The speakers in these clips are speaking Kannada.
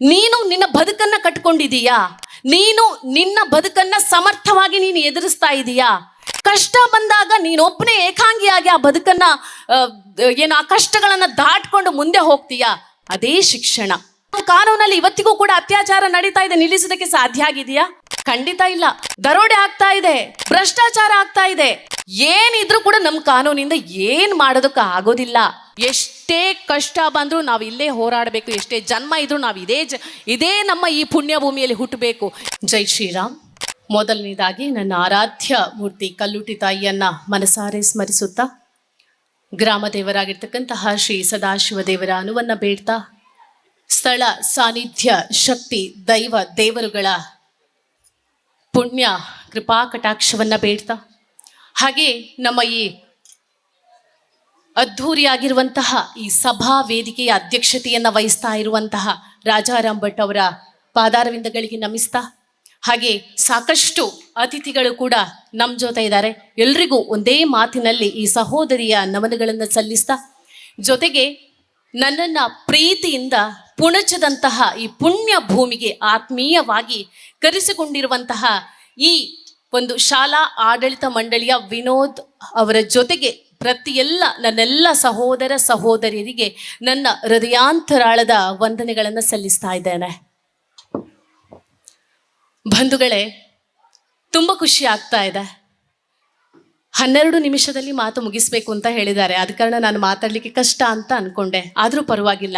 ನೀನು ನಿನ್ನ ಬದುಕನ್ನ ಕಟ್ಕೊಂಡಿದೀಯಾ ನೀನು ನಿನ್ನ ಬದುಕನ್ನ ಸಮರ್ಥವಾಗಿ ನೀನು ಎದುರಿಸ್ತಾ ಇದೀಯಾ? ಕಷ್ಟ ಬಂದಾಗ ನೀನೊಬ್ಬನೇ ಏಕಾಂಗಿಯಾಗಿ ಆ ಬದುಕನ್ನ ಆ, ಏನು ಆ ಕಷ್ಟಗಳನ್ನ ದಾಟ್ಕೊಂಡು ಮುಂದೆ ಹೋಗ್ತೀಯಾ? ಅದೇ ಶಿಕ್ಷಣ. ಕಾನೂನಲ್ಲಿ ಇವತ್ತಿಗೂ ಕೂಡ ಅತ್ಯಾಚಾರ ನಡೀತಾ ಇದೆ. ನಿಲ್ಲಿಸೋದಕ್ಕೆ ಸಾಧ್ಯ ಆಗಿದೆಯಾ? ಖಂಡಿತ ಇಲ್ಲ. ದರೋಡೆ ಆಗ್ತಾ ಇದೆ, ಭ್ರಷ್ಟಾಚಾರ ಆಗ್ತಾ ಇದೆ. ಏನಿದ್ರು ಕೂಡ ನಮ್ಮ ಕಾನೂನಿಂದ ಏನ್ ಮಾಡೋದಕ್ಕೆ ಆಗೋದಿಲ್ಲ. ಎಷ್ಟೇ ಕಷ್ಟ ಬಂದರೂ ನಾವು ಇಲ್ಲೇ ಹೋರಾಡಬೇಕು, ಎಷ್ಟೇ ಜನ್ಮ ಇದ್ರೂ ನಾವು ಇದೇ ಇದೇ ನಮ್ಮ ಈ ಪುಣ್ಯ ಭೂಮಿಯಲ್ಲಿ ಹುಟ್ಟಬೇಕು ಜೈ ಶ್ರೀರಾಮ್. ಮೊದಲನೇದಾಗಿ ನನ್ನ ಆರಾಧ್ಯ ಮೂರ್ತಿ ಕಲ್ಲುಟಿ ತಾಯಿಯನ್ನ ಮನಸಾರೆ ಸ್ಮರಿಸುತ್ತಾ, ಗ್ರಾಮ ದೇವರಾಗಿರ್ತಕ್ಕಂತಹ ಶ್ರೀ ಸದಾಶಿವ ದೇವರ ಅನುವನ್ನ ಬೇಡ್ತಾ, ಸ್ಥಳ ಸಾನ್ನಿಧ್ಯ, ಶಕ್ತಿ, ದೈವ, ದೇವರುಗಳ ಪುಣ್ಯ ಕೃಪಾ ಕಟಾಕ್ಷವನ್ನ ಬೇಡ್ತಾ. ಹಾಗೆ ನಮ್ಮ ಈ ಅದ್ಧೂರಿಯಾಗಿರುವಂತಹ ಈ ಸಭಾ ವೇದಿಕೆಯ ಅಧ್ಯಕ್ಷತೆಯನ್ನು ವಹಿಸ್ತಾ ಇರುವಂತಹ ರಾಜಾರಾಮ್ ಭಟ್ ಅವರ ಪಾದಾರವಿಂದಗಳಿಗೆ ನಮಿಸ್ತಾ. ಹಾಗೆ ಸಾಕಷ್ಟು ಅತಿಥಿಗಳು ಕೂಡ ನಮ್ಮ ಜೊತೆ ಇದ್ದಾರೆ. ಎಲ್ರಿಗೂ ಒಂದೇ ಮಾತಿನಲ್ಲಿ ಈ ಸಹೋದರಿಯ ನಮನಗಳನ್ನು ಸಲ್ಲಿಸ್ತಾ. ಜೊತೆಗೆ ನನ್ನನ್ನು ಪ್ರೀತಿಯಿಂದ ಪುಣಚದಂತಹ ಈ ಪುಣ್ಯ ಭೂಮಿಗೆ ಆತ್ಮೀಯವಾಗಿ ಕರೆಸಿಕೊಂಡಿರುವಂತಹ ಈ ಒಂದು ಶಾಲಾ ಆಡಳಿತ ಮಂಡಳಿಯ ವಿನೋದ್ ಅವರ ಜೊತೆಗೆ ಪ್ರತಿಯೆಲ್ಲ ನನ್ನೆಲ್ಲ ಸಹೋದರ ಸಹೋದರಿಯರಿಗೆ ನನ್ನ ಹೃದಯಾಂತರಾಳದ ವಂದನೆಗಳನ್ನು ಸಲ್ಲಿಸ್ತಾ ಇದ್ದೇನೆ. ಬಂಧುಗಳೇ, ತುಂಬ ಖುಷಿ ಆಗ್ತಾ ಇದೆ. ಹನ್ನೆರಡು ನಿಮಿಷದಲ್ಲಿ ಮಾತು ಮುಗಿಸ್ಬೇಕು ಅಂತ ಹೇಳಿದ್ದಾರೆ. ಆದ ಕಾರಣ ನಾನು ಮಾತಾಡಲಿಕ್ಕೆ ಕಷ್ಟ ಅಂತ ಅನ್ಕೊಂಡೆ. ಆದರೂ ಪರವಾಗಿಲ್ಲ.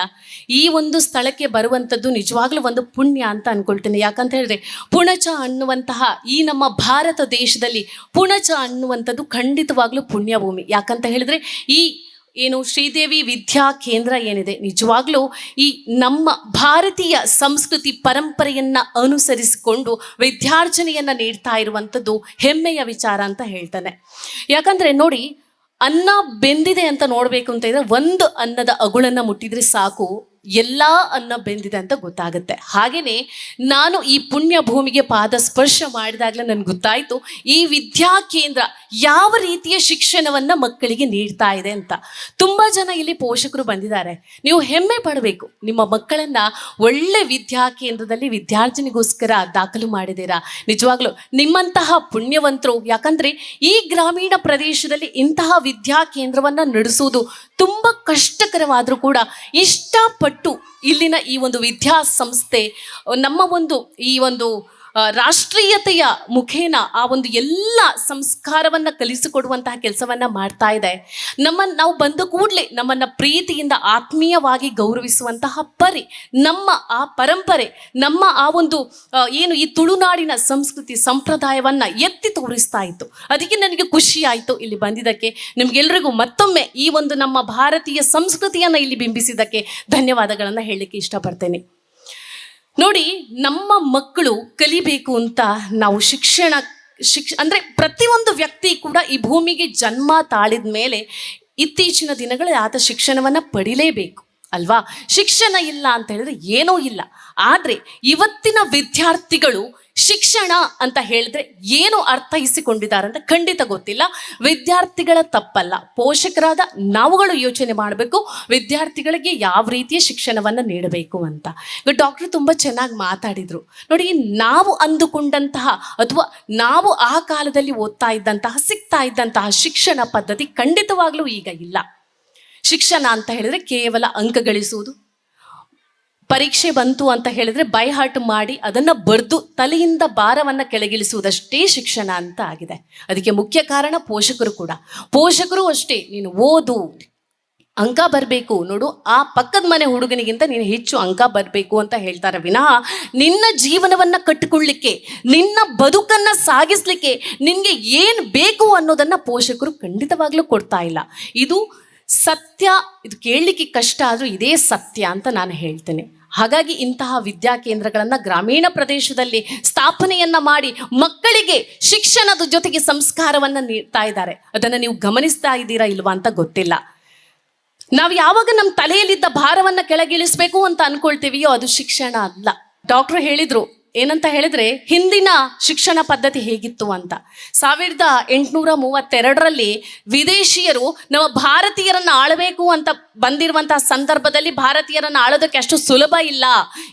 ಈ ಒಂದು ಸ್ಥಳಕ್ಕೆ ಬರುವಂಥದ್ದು ನಿಜವಾಗ್ಲೂ ಒಂದು ಪುಣ್ಯ ಅಂತ ಅನ್ಕೊಳ್ತೇನೆ. ಯಾಕಂತ ಹೇಳಿದ್ರೆ, ಪುಣಚ ಅನ್ನುವಂತಹ ಈ ನಮ್ಮ ಭಾರತ ದೇಶದಲ್ಲಿ ಪುಣಚ ಅನ್ನುವಂಥದ್ದು ಖಂಡಿತವಾಗ್ಲೂ ಪುಣ್ಯಭೂಮಿ. ಯಾಕಂತ ಹೇಳಿದ್ರೆ, ಈ ಏನು ಶ್ರೀದೇವಿ ವಿದ್ಯಾ ಕೇಂದ್ರ ಏನಿದೆ? ನಿಜವಾಗ್ಲೂ ಈ ನಮ್ಮ ಭಾರತೀಯ ಸಂಸ್ಕೃತಿ ಪರಂಪರೆಯನ್ನ ಅನುಸರಿಸಿಕೊಂಡು ವಿದ್ಯಾರ್ಜನೆಯನ್ನ ನೀಡ್ತಾ ಇರುವಂಥದ್ದು ಹೆಮ್ಮೆಯ ವಿಚಾರ ಅಂತ ಹೇಳ್ತಾನೆ. ಯಾಕಂದ್ರೆ ನೋಡಿ, ಅನ್ನ ಬೆಂದಿದೆ ಅಂತ ನೋಡ್ಬೇಕು ಅಂತ ಇದ್ರೆ ಒಂದು ಅನ್ನದ ಅಗುಳನ್ನ ಮುಟ್ಟಿದ್ರೆ ಸಾಕು, ಎಲ್ಲಾ ಅನ್ನ ಬೆಂದಿದೆ ಅಂತ ಗೊತ್ತಾಗುತ್ತೆ. ಹಾಗೇನೆ ನಾನು ಈ ಪುಣ್ಯ ಭೂಮಿಗೆ ಪಾದ ಸ್ಪರ್ಶ ಮಾಡಿದಾಗಲೇ ನನ್ಗೆ ಗೊತ್ತಾಯ್ತು, ಈ ವಿದ್ಯಾ ಕೇಂದ್ರ ಯಾವ ರೀತಿಯ ಶಿಕ್ಷಣವನ್ನ ಮಕ್ಕಳಿಗೆ ನೀಡ್ತಾ ಇದೆ ಅಂತ. ತುಂಬಾ ಜನ ಇಲ್ಲಿ ಪೋಷಕರು ಬಂದಿದ್ದಾರೆ. ನೀವು ಹೆಮ್ಮೆ ಪಡಬೇಕು. ನಿಮ್ಮ ಮಕ್ಕಳನ್ನ ಒಳ್ಳೆ ವಿದ್ಯಾ ಕೇಂದ್ರದಲ್ಲಿ ವಿದ್ಯಾರ್ಥಿನಿಗೋಸ್ಕರ ದಾಖಲು ಮಾಡಿದ್ದೀರಾ? ನಿಜವಾಗ್ಲೂ ನಿಮ್ಮಂತಹ ಪುಣ್ಯವಂತರು, ಯಾಕಂದ್ರೆ ಈ ಗ್ರಾಮೀಣ ಪ್ರದೇಶದಲ್ಲಿ ಇಂತಹ ವಿದ್ಯಾ ಕೇಂದ್ರವನ್ನ ನಡೆಸುವುದು ತುಂಬ ಕಷ್ಟಕರವಾದರೂ ಕೂಡ ಇಷ್ಟಪಟ್ಟು ಇಲ್ಲಿನ ಈ ಒಂದು ವಿದ್ಯಾ ಸಂಸ್ಥೆ ನಮ್ಮ ಒಂದು ಈ ಒಂದು ರಾಷ್ಟ್ರೀಯತೆಯ ಮುಖೇನ ಆ ಒಂದು ಎಲ್ಲ ಸಂಸ್ಕಾರವನ್ನ ಕಲಿಸಿಕೊಡುವಂತಹ ಕೆಲಸವನ್ನ ಮಾಡ್ತಾ ಇದೆ. ನಮ್ಮ ನಾವು ಬಂದ ಕೂಡಲೇ ನಮ್ಮನ್ನ ಪ್ರೀತಿಯಿಂದ ಆತ್ಮೀಯವಾಗಿ ಗೌರವಿಸುವಂತಹ ಪರಿ, ನಮ್ಮ ಆ ಪರಂಪರೆ, ನಮ್ಮ ಆ ಒಂದು ಏನು ಈ ತುಳುನಾಡಿನ ಸಂಸ್ಕೃತಿ ಸಂಪ್ರದಾಯವನ್ನ ಎತ್ತಿ ತೋರಿಸ್ತಾ ಇತ್ತು. ಅದಕ್ಕೆ ನನಗೆ ಖುಷಿ ಆಯಿತು ಇಲ್ಲಿ ಬಂದಿದ್ದಕ್ಕೆ. ನಿಮ್ಗೆಲ್ರಿಗೂ ಮತ್ತೊಮ್ಮೆ ಈ ಒಂದು ನಮ್ಮ ಭಾರತೀಯ ಸಂಸ್ಕೃತಿಯನ್ನು ಇಲ್ಲಿ ಬಿಂಬಿಸಿದ್ದಕ್ಕೆ ಧನ್ಯವಾದಗಳನ್ನು ಹೇಳಲಿಕ್ಕೆ ಇಷ್ಟಪಡ್ತೇನೆ. ನೋಡಿ, ನಮ್ಮ ಮಕ್ಕಳು ಕಲಿಬೇಕು ಅಂತ ನಾವು ಶಿಕ್ಷಣ, ಶಿಕ್ಷ, ಅಂದರೆ ಪ್ರತಿಯೊಂದು ವ್ಯಕ್ತಿ ಕೂಡ ಈ ಭೂಮಿಗೆ ಜನ್ಮ ತಾಳಿದ ಮೇಲೆ ಇತ್ತೀಚಿನ ದಿನಗಳಲ್ಲಿ ಆತ ಶಿಕ್ಷಣವನ್ನು ಪಡಿಲೇಬೇಕು. ಅಲ್ವಾ? ಶಿಕ್ಷಣ ಇಲ್ಲ ಅಂತ ಹೇಳಿದ್ರೆ ಏನೂ ಇಲ್ಲ. ಆದರೆ ಇವತ್ತಿನ ವಿದ್ಯಾರ್ಥಿಗಳು ಶಿಕ್ಷಣ ಅಂತ ಹೇಳಿದ್ರೆ ಏನು ಅರ್ಥೈಸಿಕೊಂಡಿದ್ದಾರೆ ಅಂತ ಖಂಡಿತ ಗೊತ್ತಿಲ್ಲ. ವಿದ್ಯಾರ್ಥಿಗಳ ತಪ್ಪಲ್ಲ. ಪೋಷಕರಾದ ನಾವುಗಳು ಯೋಚನೆ ಮಾಡಬೇಕು, ವಿದ್ಯಾರ್ಥಿಗಳಿಗೆ ಯಾವ ರೀತಿಯ ಶಿಕ್ಷಣವನ್ನು ನೀಡಬೇಕು ಅಂತ. ಈಗ ಡಾಕ್ಟರ್ ತುಂಬ ಚೆನ್ನಾಗಿ ಮಾತಾಡಿದರು. ನೋಡಿ, ನಾವು ಅಂದುಕೊಂಡಂತಹ ಅಥವಾ ನಾವು ಆ ಕಾಲದಲ್ಲಿ ಓದ್ತಾ ಇದ್ದಂತಹ, ಸಿಗ್ತಾ ಇದ್ದಂತಹ ಶಿಕ್ಷಣ ಪದ್ಧತಿ ಖಂಡಿತವಾಗ್ಲೂ ಈಗ ಇಲ್ಲ. ಶಿಕ್ಷಣ ಅಂತ ಹೇಳಿದ್ರೆ ಕೇವಲ ಅಂಕ ಗಳಿಸುವುದು ಪರೀಕ್ಷೆ ಬಂತು ಅಂತ ಹೇಳಿದ್ರೆ ಬೈ ಮಾಡಿ ಅದನ್ನ ಬರೆದು ತಲೆಯಿಂದ ಭಾರವನ್ನ ಕೆಳಗಿಳಿಸುವುದಷ್ಟೇ ಶಿಕ್ಷಣ ಅಂತ ಆಗಿದೆ. ಅದಕ್ಕೆ ಮುಖ್ಯ ಕಾರಣ ಪೋಷಕರು ಕೂಡ. ಪೋಷಕರು ಅಷ್ಟೇ, ನೀನು ಓದು, ಅಂಕ ಬರಬೇಕು, ನೋಡು, ಆ ಪಕ್ಕದ ಮನೆ ಹುಡುಗನಿಗಿಂತ ನೀನು ಹೆಚ್ಚು ಅಂಕ ಬರಬೇಕು ಅಂತ ಹೇಳ್ತಾರೆ. ವಿನಃ ನಿನ್ನ ಜೀವನವನ್ನ ಕಟ್ಟಿಕೊಳ್ಳಿಕ್ಕೆ, ನಿನ್ನ ಬದುಕನ್ನ ಸಾಗಿಸ್ಲಿಕ್ಕೆ ನಿನಗೆ ಏನು ಬೇಕು ಅನ್ನೋದನ್ನ ಪೋಷಕರು ಖಂಡಿತವಾಗ್ಲೂ ಕೊಡ್ತಾ ಇಲ್ಲ. ಇದು ಸತ್ಯ, ಇದು ಕೇಳಲಿಕ್ಕೆ ಕಷ್ಟ ಆದರೂ ಇದೇ ಸತ್ಯ ಅಂತ ನಾನು ಹೇಳ್ತೇನೆ. ಹಾಗಾಗಿ ಇಂತಹ ವಿದ್ಯಾ ಕೇಂದ್ರಗಳನ್ನು ಗ್ರಾಮೀಣ ಪ್ರದೇಶದಲ್ಲಿ ಸ್ಥಾಪನೆಯನ್ನು ಮಾಡಿ ಮಕ್ಕಳಿಗೆ ಶಿಕ್ಷಣದ ಜೊತೆಗೆ ಸಂಸ್ಕಾರವನ್ನು ನೀಡ್ತಾ ಇದ್ದಾರೆ. ಅದನ್ನು ನೀವು ಗಮನಿಸ್ತಾ ಇದ್ದೀರಾ ಇಲ್ವಾ ಅಂತ ಗೊತ್ತಿಲ್ಲ. ನಾವು ಯಾವಾಗ ನಮ್ಮ ತಲೆಯಲ್ಲಿದ್ದ ಭಾರವನ್ನು ಕೆಳಗಿಳಿಸಬೇಕು ಅಂತ ಅನ್ಕೊಳ್ತೀವಿಯೋ ಅದು ಶಿಕ್ಷಣ ಅಲ್ಲ. ಡಾಕ್ಟ್ರು ಹೇಳಿದ್ರು ಏನಂತ ಹೇಳಿದ್ರೆ ಹಿಂದಿನ ಶಿಕ್ಷಣ ಪದ್ಧತಿ ಹೇಗಿತ್ತು ಅಂತ. ಸಾವಿರದ ಎಂಟುನೂರ ಮೂವತ್ತೆರಡರಲ್ಲಿ ವಿದೇಶಿಯರು ನಮ್ಮ ಭಾರತೀಯರನ್ನು ಆಳಬೇಕು ಅಂತ ಬಂದಿರುವಂತಹ ಸಂದರ್ಭದಲ್ಲಿ ಭಾರತೀಯರನ್ನು ಆಳೋದಕ್ಕೆ ಅಷ್ಟು ಸುಲಭ ಇಲ್ಲ.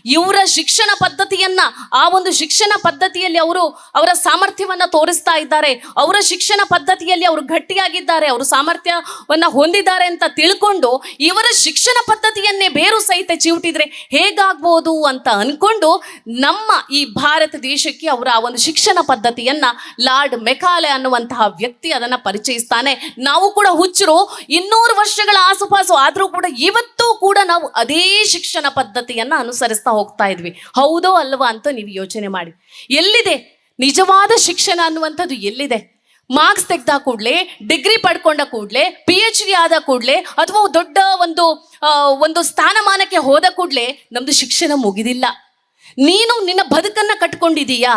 ಇವರ ಶಿಕ್ಷಣ ಪದ್ಧತಿಯನ್ನ, ಆ ಒಂದು ಶಿಕ್ಷಣ ಪದ್ಧತಿಯಲ್ಲಿ ಅವರು ಅವರ ಸಾಮರ್ಥ್ಯವನ್ನ ತೋರಿಸ್ತಾ ಇದ್ದಾರೆ. ಅವರ ಶಿಕ್ಷಣ ಪದ್ಧತಿಯಲ್ಲಿ ಅವರು ಗಟ್ಟಿಯಾಗಿದ್ದಾರೆ. ಅವರು ಸಾಮರ್ಥ್ಯವನ್ನ ಹೊಂದಿದ್ದಾರೆ ಅಂತ ತಿಳ್ಕೊಂಡು ಇವರ ಶಿಕ್ಷಣ ಪದ್ಧತಿಯನ್ನೇ ಬೇರು ಸಹಿತ ಚಿವುಟಿದ್ರೆ ಹೇಗಾಗ್ಬೋದು ಅಂತ ಅನ್ಕೊಂಡು ನಮ್ಮ ಈ ಭಾರತ ದೇಶಕ್ಕೆ ಅವರ ಆ ಒಂದು ಶಿಕ್ಷಣ ಪದ್ಧತಿಯನ್ನ ಲಾರ್ಡ್ ಮೆಕಾಲೆ ಅನ್ನುವಂತಹ ವ್ಯಕ್ತಿ ಅದನ್ನ ಪರಿಚಯಿಸ್ತಾನೆ. ನಾವು ಕೂಡ ಹುಚ್ಚರು. ಇನ್ನೂರು ವರ್ಷಗಳ ಆಸುಪಾಸು ಆದ್ರೂ ಕೂಡ ಇವತ್ತು ಕೂಡ ನಾವು ಅದೇ ಶಿಕ್ಷಣ ಪದ್ಧತಿಯನ್ನು ಅನುಸರಿಸ್ತಾ ಹೋಗ್ತಾ ಇದ್ವಿ. ಹೌದೋ ಅಲ್ವಾ ಅಂತ ನೀವು ಯೋಚನೆ ಮಾಡಿ. ಎಲ್ಲಿದೆ? ನಿಜವಾದ ಶಿಕ್ಷಣ ಅನ್ನುವಂಥದ್ದು ಎಲ್ಲಿದೆ? ಮಾರ್ಕ್ಸ್ ತೆಗೆದ ಕೂಡಲೇ ಡಿಗ್ರಿ ಪಡ್ಕೊಂಡ ಕೂಡಲೇ ಪಿ ಎಚ್ ಡಿ ಆದ ಕೂಡಲೇ, ಅಥವಾ ದೊಡ್ಡ ಒಂದು ಒಂದು ಸ್ಥಾನಮಾನಕ್ಕೆ ಹೋದ ಕೂಡಲೇ ನಮ್ಮದು ಶಿಕ್ಷಣ ಮುಗಿದಿಲ್ಲ. ನೀನು ನಿನ್ನ ಬದುಕನ್ನು ಕಟ್ಕೊಂಡಿದೀಯಾ?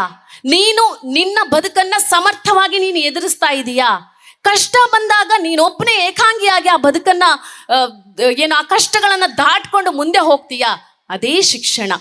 ನೀನು ನಿನ್ನ ಬದುಕನ್ನು ಸಮರ್ಥವಾಗಿ ನೀನು ಎದುರಿಸ್ತಾ ಇದೀಯಾ? ಕಷ್ಟ ಬಂದಾಗ ನೀನೊಬ್ಬನೇ ಏಕಾಂಗಿಯಾಗಿ ಆ ಬದುಕನ್ನ ಏನು ಆ ಕಷ್ಟಗಳನ್ನು ದಾಟ್ಕೊಂಡು ಮುಂದೆ ಹೋಗ್ತೀಯಾ? ಅದೇ ಶಿಕ್ಷಣ.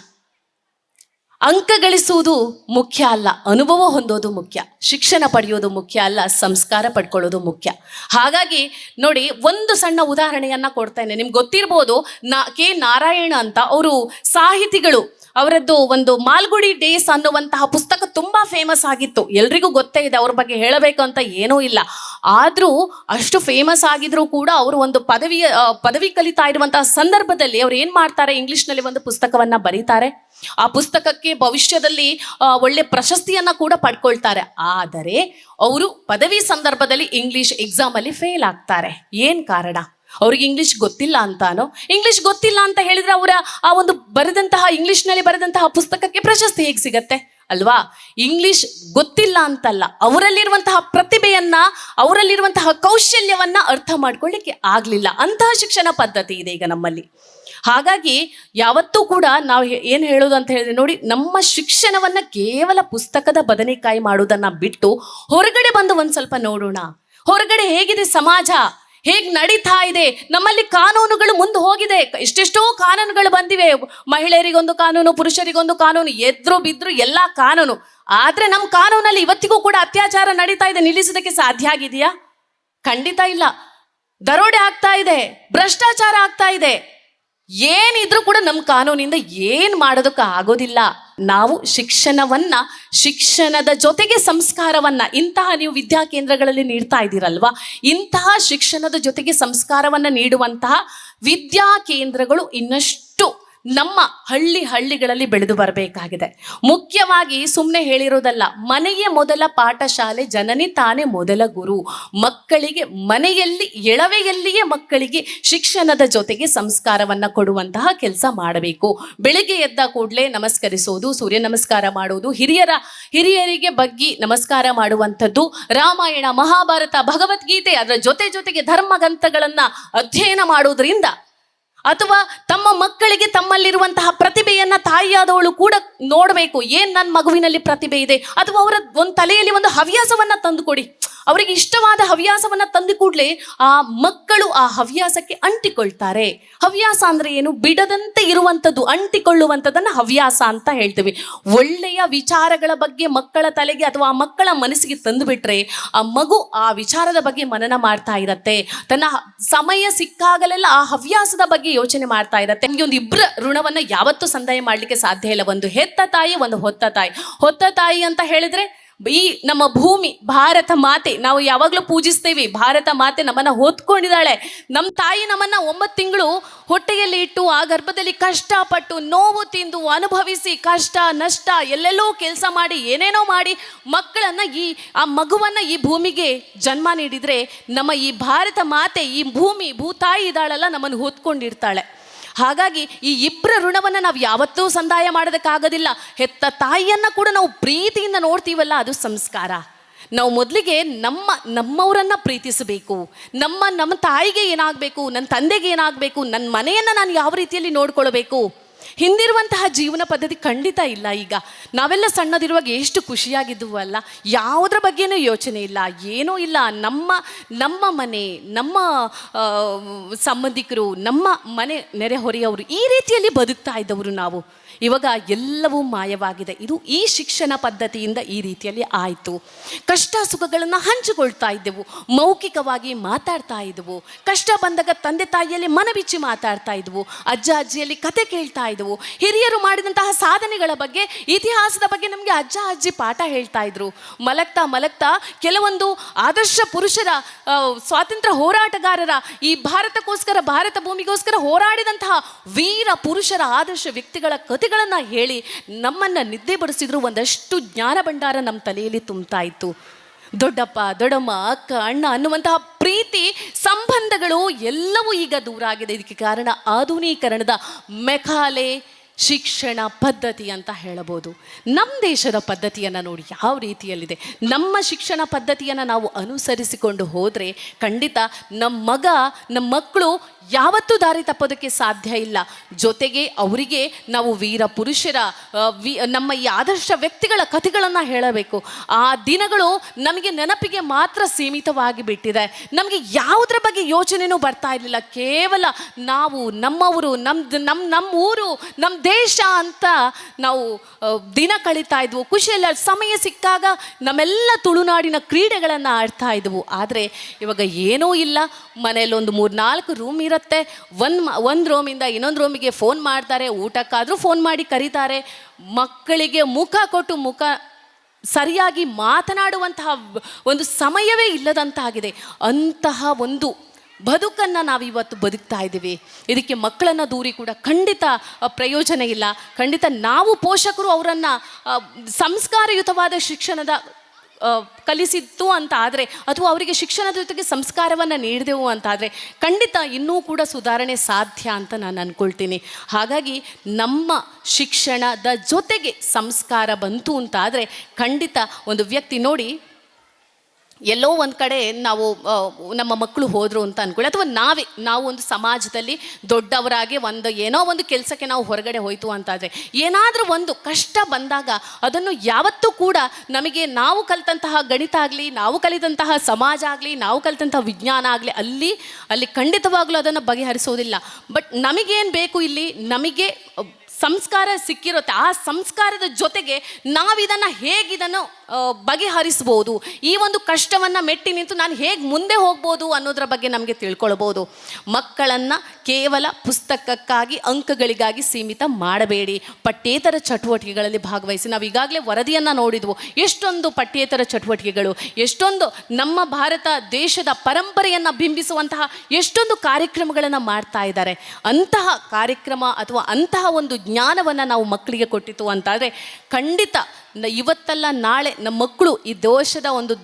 ಅಂಕ ಗಳಿಸುವುದು ಮುಖ್ಯ ಅಲ್ಲ, ಅನುಭವ ಹೊಂದೋದು ಮುಖ್ಯ, ಶಿಕ್ಷಣ ಪಡೆಯೋದು ಮುಖ್ಯ ಅಲ್ಲ, ಸಂಸ್ಕಾರ ಪಡ್ಕೊಳ್ಳೋದು ಮುಖ್ಯ. ಹಾಗಾಗಿ ನೋಡಿ, ಒಂದು ಸಣ್ಣ ಉದಾಹರಣೆಯನ್ನ ಕೊಡ್ತೇನೆ ನಿಮ್ಗೆ ಗೊತ್ತಿರ್ಬೋದು ನಾ ಕೆ ನಾರಾಯಣ ಅಂತ ಅವರು ಸಾಹಿತಿಗಳು. ಅವರದ್ದು ಒಂದು ಮಾಲ್ಗುಡಿ ಡೇಸ್ ಅನ್ನುವಂತಹ ಪುಸ್ತಕ ತುಂಬಾ ಫೇಮಸ್ ಆಗಿತ್ತು. ಎಲ್ರಿಗೂ ಗೊತ್ತೇ ಇದೆ, ಅವ್ರ ಬಗ್ಗೆ ಹೇಳಬೇಕು ಅಂತ ಏನೂ ಇಲ್ಲ. ಆದರೂ ಅಷ್ಟು ಫೇಮಸ್ ಆಗಿದ್ರು ಕೂಡ ಅವರು ಒಂದು ಪದವಿಯ ಪದವಿ ಕಲಿತಾ ಇರುವಂತಹ ಸಂದರ್ಭದಲ್ಲಿ ಅವ್ರು ಏನ್ ಮಾಡ್ತಾರೆ? ಇಂಗ್ಲಿಷ್ನಲ್ಲಿ ಒಂದು ಪುಸ್ತಕವನ್ನ ಬರೀತಾರೆ. ಆ ಪುಸ್ತಕಕ್ಕೆ ಭವಿಷ್ಯದಲ್ಲಿ ಒಳ್ಳೆ ಪ್ರಶಸ್ತಿಯನ್ನ ಕೂಡ ಪಡ್ಕೊಳ್ತಾರೆ. ಆದರೆ, ಅವರು ಪದವಿ ಸಂದರ್ಭದಲ್ಲಿ ಇಂಗ್ಲಿಷ್ ಎಕ್ಸಾಮ್ ಅಲ್ಲಿ ಫೇಲ್ ಆಗ್ತಾರೆ. ಏನ್ ಕಾರಣ? ಅವ್ರಿಗೆ ಇಂಗ್ಲಿಷ್ ಗೊತ್ತಿಲ್ಲ ಅಂತಾನೋ? ಇಂಗ್ಲಿಷ್ ಗೊತ್ತಿಲ್ಲ ಅಂತ ಹೇಳಿದ್ರೆ ಅವರ ಆ ಒಂದು ಬರೆದಂತಹ ಇಂಗ್ಲೀಷ್ನಲ್ಲಿ ಬರೆದಂತಹ ಪುಸ್ತಕಕ್ಕೆ ಪ್ರಶಸ್ತಿ ಹೇಗೆ ಸಿಗತ್ತೆ? ಅಲ್ವಾ? ಇಂಗ್ಲಿಷ್ ಗೊತ್ತಿಲ್ಲ ಅಂತಲ್ಲ, ಅವರಲ್ಲಿರುವಂತಹ ಪ್ರತಿಭೆಯನ್ನ, ಅವರಲ್ಲಿರುವಂತಹ ಕೌಶಲ್ಯವನ್ನ ಅರ್ಥ ಮಾಡ್ಕೊಳ್ಳಿಕ್ಕೆ ಆಗ್ಲಿಲ್ಲ. ಅಂತಹ ಶಿಕ್ಷಣ ಪದ್ಧತಿ ಇದೆ ಈಗ ನಮ್ಮಲ್ಲಿ. ಹಾಗಾಗಿ ಯಾವತ್ತೂ ಕೂಡ ನಾವು ಏನು ಹೇಳೋದು ಅಂತ ಹೇಳಿದ್ರೆ ನೋಡಿ, ನಮ್ಮ ಶಿಕ್ಷಣವನ್ನ ಕೇವಲ ಪುಸ್ತಕದ ಬದನೆಕಾಯಿ ಮಾಡೋದನ್ನ ಬಿಟ್ಟು ಹೊರಗಡೆ ಬಂದು ಒಂದು ಸ್ವಲ್ಪ ನೋಡೋಣ. ಹೊರಗಡೆ ಹೇಗಿದೆ ಸಮಾಜ? ಹೇಗ್ ನಡೀತಾ ಇದೆ? ನಮ್ಮಲ್ಲಿ ಕಾನೂನುಗಳು ಮುಂದೆ ಹೋಗಿದೆ. ಎಷ್ಟೆಷ್ಟೋ ಕಾನೂನುಗಳು ಬಂದಿವೆ. ಮಹಿಳೆಯರಿಗೊಂದು ಕಾನೂನು, ಪುರುಷರಿಗೊಂದು ಕಾನೂನು, ಎದ್ರು ಬಿದ್ರು ಎಲ್ಲ ಕಾನೂನು. ಆದರೆ ನಮ್ಮ ಕಾನೂನಲ್ಲಿ ಇವತ್ತಿಗೂ ಕೂಡ ಅತ್ಯಾಚಾರ ನಡೀತಾ ಇದೆ. ನಿಲ್ಲಿಸೋದಕ್ಕೆ ಸಾಧ್ಯ ಆಗಿದೆಯಾ? ಖಂಡಿತ ಇಲ್ಲ. ದರೋಡೆ ಆಗ್ತಾ ಇದೆ. ಭ್ರಷ್ಟಾಚಾರ ಆಗ್ತಾ ಇದೆ. ಏನಿದ್ರೂ ಕೂಡ ನಮ್ಮ ಕಾನೂನಿಂದ ಏನ್ ಮಾಡೋದಕ್ಕೆ ಆಗೋದಿಲ್ಲ. ನಾವು ಶಿಕ್ಷಣವನ್ನ, ಶಿಕ್ಷಣದ ಜೊತೆಗೆ ಸಂಸ್ಕಾರವನ್ನ, ಇಂತಹ ನೀವು ವಿದ್ಯಾ ಕೇಂದ್ರಗಳಲ್ಲಿ ನೀಡ್ತಾ ಇದ್ದೀರಲ್ವಾ? ಇಂತಹ ಶಿಕ್ಷಣದ ಜೊತೆಗೆ ಸಂಸ್ಕಾರವನ್ನ ನೀಡುವಂತಹ ವಿದ್ಯಾ ಕೇಂದ್ರಗಳು ಇನ್ನಷ್ಟು ನಮ್ಮ ಹಳ್ಳಿ ಹಳ್ಳಿಗಳಲ್ಲಿ ಬೆಳೆದು ಬರಬೇಕಾಗಿದೆ. ಮುಖ್ಯವಾಗಿ ಸುಮ್ಮನೆ ಹೇಳಿರೋದಲ್ಲ, ಮನೆಯೇ ಮೊದಲ ಪಾಠಶಾಲೆ, ಜನನಿ ತಾನೇ ಮೊದಲ ಗುರು. ಮಕ್ಕಳಿಗೆ, ಮನೆಯಲ್ಲಿ, ಎಳವೆಯಲ್ಲಿಯೇ ಮಕ್ಕಳಿಗೆ ಶಿಕ್ಷಣದ ಜೊತೆಗೆ ಸಂಸ್ಕಾರವನ್ನು ಕೊಡುವಂತಹ ಕೆಲಸ ಮಾಡಬೇಕು. ಬೆಳಿಗ್ಗೆ ಎದ್ದ ಕೂಡಲೇ ನಮಸ್ಕರಿಸೋದು, ಸೂರ್ಯ ನಮಸ್ಕಾರ ಮಾಡೋದು, ಹಿರಿಯರ, ಹಿರಿಯರಿಗೆ ಬಗ್ಗಿ ನಮಸ್ಕಾರ ಮಾಡುವಂಥದ್ದು, ರಾಮಾಯಣ, ಮಹಾಭಾರತ, ಭಗವದ್ಗೀತೆ, ಅದರ ಜೊತೆ ಜೊತೆಗೆ ಧರ್ಮ ಗ್ರಂಥಗಳನ್ನು ಅಧ್ಯಯನ ಮಾಡೋದ್ರಿಂದ ಅಥವಾ ತಮ್ಮ ಮಕ್ಕಳಿಗೆ ತಮ್ಮಲ್ಲಿರುವಂತಹ ಪ್ರತಿಭೆಯನ್ನ ತಾಯಿಯಾದವಳು ಕೂಡ ನೋಡಬೇಕು. ಏನ್ ನನ್ನ ಮಗುವಿನಲ್ಲಿ ಪ್ರತಿಭೆ ಇದೆ? ಅಥವಾ ಅವರ ಒಂದು ತಲೆಯಲ್ಲಿ ಒಂದು ಹವ್ಯಾಸವನ್ನ ತಂದುಕೊಡಿ. ಅವರಿಗೆ ಇಷ್ಟವಾದ ಹವ್ಯಾಸವನ್ನ ತಂದು ಕೂಡಲೇ ಆ ಮಕ್ಕಳು ಆ ಹವ್ಯಾಸಕ್ಕೆ ಅಂಟಿಕೊಳ್ತಾರೆ. ಹವ್ಯಾಸ ಅಂದ್ರೆ ಏನು? ಬಿಡದಂತೆ ಇರುವಂಥದ್ದು, ಅಂಟಿಕೊಳ್ಳುವಂಥದ್ದನ್ನ ಹವ್ಯಾಸ ಅಂತ ಹೇಳ್ತೀವಿ. ಒಳ್ಳೆಯ ವಿಚಾರಗಳ ಬಗ್ಗೆ ಮಕ್ಕಳ ತಲೆಗೆ ಅಥವಾ ಆ ಮಕ್ಕಳ ಮನಸ್ಸಿಗೆ ತಂದು ಬಿಟ್ರೆ ಆ ಮಗು ಆ ವಿಚಾರದ ಬಗ್ಗೆ ಮನನ ಮಾಡ್ತಾ ಇರತ್ತೆ. ತನ್ನ ಸಮಯ ಸಿಕ್ಕಾಗಲೆಲ್ಲ ಆ ಹವ್ಯಾಸದ ಯೋಚನೆ ಮಾಡ್ತಾ ಇರತ್ತೆ. ನಿಮಗೆ ಒಂದು ಇಬ್ಬರ ಋಣವನ್ನ ಯಾವತ್ತೂ ಸಂದಾಯ ಮಾಡ್ಲಿಕ್ಕೆ ಸಾಧ್ಯ ಇಲ್ಲ. ಒಂದು ಹೆತ್ತ ತಾಯಿ, ಒಂದು ಹೊತ್ತ ತಾಯಿ. ಹೊತ್ತ ತಾಯಿ ಅಂತ ಹೇಳಿದ್ರೆ ಈ ನಮ್ಮ ಭೂಮಿ, ಭಾರತ ಮಾತೆ, ನಾವು ಯಾವಾಗಲೂ ಪೂಜಿಸ್ತೇವೆ. ಭಾರತ ಮಾತೆ ನಮ್ಮನ್ನ ಹೊತ್ಕೊಂಡಿದ್ದಾಳೆ. ನಮ್ಮ ತಾಯಿ ನಮ್ಮನ್ನ ಒಂಬತ್ತು ತಿಂಗಳು ಹೊಟ್ಟೆಯಲ್ಲಿ ಇಟ್ಟು, ಆ ಗರ್ಭದಲ್ಲಿ ಕಷ್ಟಪಟ್ಟು, ನೋವು ತಿಂದು, ಅನುಭವಿಸಿ, ಕಷ್ಟ, ನಷ್ಟ, ಎಲ್ಲೆಲ್ಲೋ ಕೆಲಸ ಮಾಡಿ, ಏನೇನೋ ಮಾಡಿ, ಮಕ್ಕಳನ್ನ ಈ, ಆ ಮಗುವನ್ನ ಈ ಭೂಮಿಗೆ ಜನ್ಮ ನೀಡಿದ್ರೆ, ನಮ್ಮ ಈ ಭಾರತ ಮಾತೆ, ಈ ಭೂಮಿ, ಭೂತಾಯಿ ಇದ್ದಾಳಲ್ಲ, ನಮ್ಮನ್ನು ಹೊತ್ಕೊಂಡಿರ್ತಾಳೆ. ಹಾಗಾಗಿ ಈ ಇಬ್ಬರ ಋಣವನ್ನು ನಾವು ಯಾವತ್ತೂ ಸಂದಾಯ ಮಾಡೋದಕ್ಕಾಗೋದಿಲ್ಲ. ಹೆತ್ತ ತಾಯಿಯನ್ನ ಕೂಡ ನಾವು ಪ್ರೀತಿಯಿಂದ ನೋಡ್ತೀವಲ್ಲ, ಅದು ಸಂಸ್ಕಾರ. ನಾವು ಮೊದಲಿಗೆ ನಮ್ಮ, ನಮ್ಮವರನ್ನು ಪ್ರೀತಿಸಬೇಕು. ನಮ್ಮ ನಮ್ಮ ತಾಯಿಗೆ ಏನಾಗಬೇಕು ನನ್ನ ತಂದೆಗೆ ಏನಾಗಬೇಕು ನನ್ನ ಮನೆಯನ್ನು ನಾನು ಯಾವ ರೀತಿಯಲ್ಲಿ ನೋಡ್ಕೊಳ್ಬೇಕು? ಹಿಂದಿರುವಂತಹ ಜೀವನ ಪದ್ಧತಿ ಖಂಡಿತ ಇಲ್ಲ ಈಗ. ನಾವೆಲ್ಲ ಸಣ್ಣದಿರುವಾಗ ಎಷ್ಟು ಖುಷಿಯಾಗಿದ್ವು ಅಲ್ಲ ಯಾವುದ್ರ ಬಗ್ಗೆನೂ ಯೋಚನೆ ಇಲ್ಲ. ಏನೂ ಇಲ್ಲ. ನಮ್ಮ ನಮ್ಮ ಮನೆ, ನಮ್ಮ ಸಂಬಂಧಿಕರು, ನಮ್ಮ ಮನೆ ನೆರೆಹೊರೆಯವರು ಈ ರೀತಿಯಲ್ಲಿ ಬದುಕ್ತಾ ಇದ್ದವರು ನಾವು. ಇವಾಗ ಎಲ್ಲವೂ ಮಾಯವಾಗಿದೆ. ಇದು ಈ ಶಿಕ್ಷಣ ಪದ್ಧತಿಯಿಂದ ಈ ರೀತಿಯಲ್ಲಿ ಆಯಿತು. ಕಷ್ಟ ಸುಖಗಳನ್ನು ಹಂಚಿಕೊಳ್ತಾ ಇದ್ದೆವು. ಮೌಖಿಕವಾಗಿ ಮಾತಾಡ್ತಾ ಇದ್ದವು. ಕಷ್ಟ ಬಂದಾಗ ತಂದೆ ತಾಯಿಯಲ್ಲಿ ಮನಬಿಚ್ಚಿ ಮಾತಾಡ್ತಾ ಇದ್ವು ಅಜ್ಜ ಅಜ್ಜಿಯಲ್ಲಿ ಕತೆ ಕೇಳ್ತಾ ಇದ್ವು ಹಿರಿಯರು ಮಾಡಿದಂತಹ ಸಾಧನೆಗಳ ಬಗ್ಗೆ, ಇತಿಹಾಸದ ಬಗ್ಗೆ ನಮಗೆ ಅಜ್ಜ, ಅಜ್ಜಿ ಪಾಠ ಹೇಳ್ತಾ ಇದ್ರು. ಮಲಗ್ತಾ ಮಲಗ್ತಾ ಕೆಲವೊಂದು ಆದರ್ಶ ಪುರುಷರ ಸ್ವಾತಂತ್ರ್ಯ ಹೋರಾಟಗಾರರ, ಈ ಭಾರತಕ್ಕೋಸ್ಕರ, ಭಾರತ ಭೂಮಿಗೋಸ್ಕರ ಹೋರಾಡಿದಂತಹ ವೀರ ಪುರುಷರ ಆದರ್ಶ ವ್ಯಕ್ತಿಗಳ ಕಥೆಗಳನ್ನು ಹೇಳಿ ನಮ್ಮನ್ನು ನಿದ್ದೆ ಬಡಿಸಿದ್ರು ಒಂದಷ್ಟು ಜ್ಞಾನ ಭಂಡಾರ ನಮ್ಮ ತಲೆಯಲ್ಲಿ ತುಂಬ್ತಾ ಇತ್ತು. ದೊಡ್ಡಪ್ಪ, ದೊಡ್ಡಮ್ಮ, ಅಕ್ಕ, ಅಣ್ಣ ಅನ್ನುವಂತಹ ಪ್ರೀತಿ, ಸಂಬಂಧಗಳು ಎಲ್ಲವೂ ಈಗ ದೂರ ಆಗಿದೆ. ಇದಕ್ಕೆ ಕಾರಣ ಆಧುನೀಕರಣದ ಮೆಕಾಲೆ ಶಿಕ್ಷಣ ಪದ್ಧತಿ ಅಂತ ಹೇಳಬಹುದು. ನಮ್ಮ ದೇಶದ ಪದ್ಧತಿಯನ್ನು ನೋಡಿ ಯಾವ ರೀತಿಯಲ್ಲಿದೆ? ನಮ್ಮ ಶಿಕ್ಷಣ ಪದ್ಧತಿಯನ್ನು ನಾವು ಅನುಸರಿಸಿಕೊಂಡು ಹೋದರೆ ಖಂಡಿತ ನಮ್ಮ ಮಗ ನಮ್ಮ ಮಕ್ಕಳು ಯಾವತ್ತೂ ದಾರಿ ತಪ್ಪೋದಕ್ಕೆ ಸಾಧ್ಯ ಇಲ್ಲ. ಜೊತೆಗೆ ಅವರಿಗೆ ನಾವು ವೀರ ಪುರುಷರ ನಮ್ಮ ಈ ಆದರ್ಶ ವ್ಯಕ್ತಿಗಳ ಕಥೆಗಳನ್ನು ಹೇಳಬೇಕು. ಆ ದಿನಗಳು ನಮಗೆ ನೆನಪಿಗೆ ಮಾತ್ರ ಸೀಮಿತವಾಗಿ ಬಿಟ್ಟಿದೆ. ನಮಗೆ ಯಾವುದ್ರ ಬಗ್ಗೆ ಯೋಚನೆನೂ ಬರ್ತಾ ಇರಲಿಲ್ಲ. ಕೇವಲ ನಾವು ನಮ್ಮವರು ನಮ್ದು ನಮ್ಮ ನಮ್ಮ ಊರು ನಮ್ಮ ದೇಶ ಅಂತ ನಾವು ದಿನ ಕಳೀತಾ ಇದ್ವು. ಖುಷಿಯಲ್ಲ ಸಮಯ ಸಿಕ್ಕಾಗ ನಮ್ಮೆಲ್ಲ ತುಳುನಾಡಿನ ಕ್ರೀಡೆಗಳನ್ನು ಆಡ್ತಾ ಇದ್ವು. ಆದರೆ ಇವಾಗ ಏನೂ ಇಲ್ಲ. ಮನೇಲಿ ಒಂದು ಮೂರು ನಾಲ್ಕು ರೂಮ್ ಇರುತ್ತೆ. ಒಂದು ಒಂದು ರೂಮಿಂದ ಇನ್ನೊಂದು ರೂಮಿಗೆ ಫೋನ್ ಮಾಡ್ತಾರೆ, ಊಟಕ್ಕಾದರೂ ಫೋನ್ ಮಾಡಿ ಕರೀತಾರೆ. ಮಕ್ಕಳಿಗೆ ಮುಖ ಕೊಟ್ಟು ಮುಖ, ಸರಿಯಾಗಿ ಮಾತನಾಡುವಂತಹ ಒಂದು ಸಮಯವೇ ಇಲ್ಲದಂತಾಗಿದೆ. ಅಂತಹ ಒಂದು ಬದುಕನ್ನು ನಾವಿವತ್ತು ಬದುಕ್ತಾ ಇದ್ದೀವಿ. ಇದಕ್ಕೆ ಮಕ್ಕಳನ್ನು ದೂರಿ ಕೂಡ ಖಂಡಿತ ಪ್ರಯೋಜನ ಇಲ್ಲ. ಖಂಡಿತ ನಾವು ಪೋಷಕರು ಅವರನ್ನು ಸಂಸ್ಕಾರಯುತವಾದ ಶಿಕ್ಷಣದ ಕಲಿಸಿತ್ತು ಅಂತ ಆದರೆ ಅಥವಾ ಅವರಿಗೆ ಶಿಕ್ಷಣದ ಜೊತೆಗೆ ಸಂಸ್ಕಾರವನ್ನು ನೀಡಿದೆವು ಅಂತ ಆದರೆ ಖಂಡಿತ ಇನ್ನೂ ಕೂಡ ಸುಧಾರಣೆ ಸಾಧ್ಯ ಅಂತ ನಾನು ಅಂದ್ಕೊಳ್ತೀನಿ ಹಾಗಾಗಿ ನಮ್ಮ ಶಿಕ್ಷಣದ ಜೊತೆಗೆ ಸಂಸ್ಕಾರ ಬಂತು ಅಂತ ಆದರೆ ಖಂಡಿತ ಒಂದು ವ್ಯಕ್ತಿ ನೋಡಿ ಎಲ್ಲೋ ಒಂದು ಕಡೆ ನಾವು ನಮ್ಮ ಮಕ್ಕಳು ಹೋದರು ಅಂತ ಅಂದ್ಕೊಳ್ಳಿ ಅಥವಾ ನಾವೇ, ನಾವು ಒಂದು ಸಮಾಜದಲ್ಲಿ ದೊಡ್ಡವರಾಗಿ ಒಂದು ಏನೋ ಒಂದು ಕೆಲಸಕ್ಕೆ ನಾವು ಹೊರಗಡೆ ಹೋಯಿತು ಅಂತಾದರೆ, ಏನಾದರೂ ಒಂದು ಕಷ್ಟ ಬಂದಾಗ ಅದನ್ನು ಯಾವತ್ತೂ ಕೂಡ ನಮಗೆ ನಾವು ಕಲಿತಂತಹ ಗಣಿತ ಆಗಲಿ, ನಾವು ಕಲಿತಂತಹ ಸಮಾಜ ಆಗಲಿ, ನಾವು ಕಲಿತಂತಹ ವಿಜ್ಞಾನ ಆಗಲಿ, ಅಲ್ಲಿ ಅಲ್ಲಿ ಖಂಡಿತವಾಗಲೂ ಅದನ್ನು ಬಗೆಹರಿಸೋದಿಲ್ಲ ಬಟ್ ನಮಗೇನು ಬೇಕು ಇಲ್ಲಿ? ನಮಗೆ ಸಂಸ್ಕಾರ ಸಿಕ್ಕಿರುತ್ತೆ. ಆ ಸಂಸ್ಕಾರದ ಜೊತೆಗೆ ನಾವಿದನ್ನು ಹೇಗಿದನ್ನು ಬಗೆಹರಿಸ್ಬೋದು, ಈ ಒಂದು ಕಷ್ಟವನ್ನು ಮೆಟ್ಟಿ ನಿಂತು ನಾನು ಹೇಗೆ ಮುಂದೆ ಹೋಗ್ಬೋದು ಅನ್ನೋದ್ರ ಬಗ್ಗೆ ನಮಗೆ ತಿಳ್ಕೊಳ್ಬೋದು. ಮಕ್ಕಳನ್ನು ಕೇವಲ ಪುಸ್ತಕಕ್ಕಾಗಿ, ಅಂಕಗಳಿಗಾಗಿ ಸೀಮಿತ ಮಾಡಬೇಡಿ. ಪಠ್ಯೇತರ ಚಟುವಟಿಕೆಗಳಲ್ಲಿ ಭಾಗವಹಿಸಿ. ನಾವು ಈಗಾಗಲೇ ವರದಿಯನ್ನು ನೋಡಿದ್ವು. ಎಷ್ಟೊಂದು ಪಠ್ಯೇತರ ಚಟುವಟಿಕೆಗಳು, ಎಷ್ಟೊಂದು ನಮ್ಮ ಭಾರತ ದೇಶದ ಪರಂಪರೆಯನ್ನು ಬಿಂಬಿಸುವಂತಹ ಎಷ್ಟೊಂದು ಕಾರ್ಯಕ್ರಮಗಳನ್ನು ಮಾಡ್ತಾ ಇದ್ದಾರೆ. ಅಂತಹ ಕಾರ್ಯಕ್ರಮ ಅಥವಾ ಅಂತಹ ಒಂದು ಜ್ಞಾನವನ್ನು ನಾವು ಮಕ್ಕಳಿಗೆ ಕೊಟ್ಟಿತು ಅಂತಾದರೆ ಖಂಡಿತ ಇವತ್ತಲ್ಲ ನಾಳೆ ನಮ್ಮ ಮಕ್ಕಳು ಈ ದೇಶದ ಒಂದು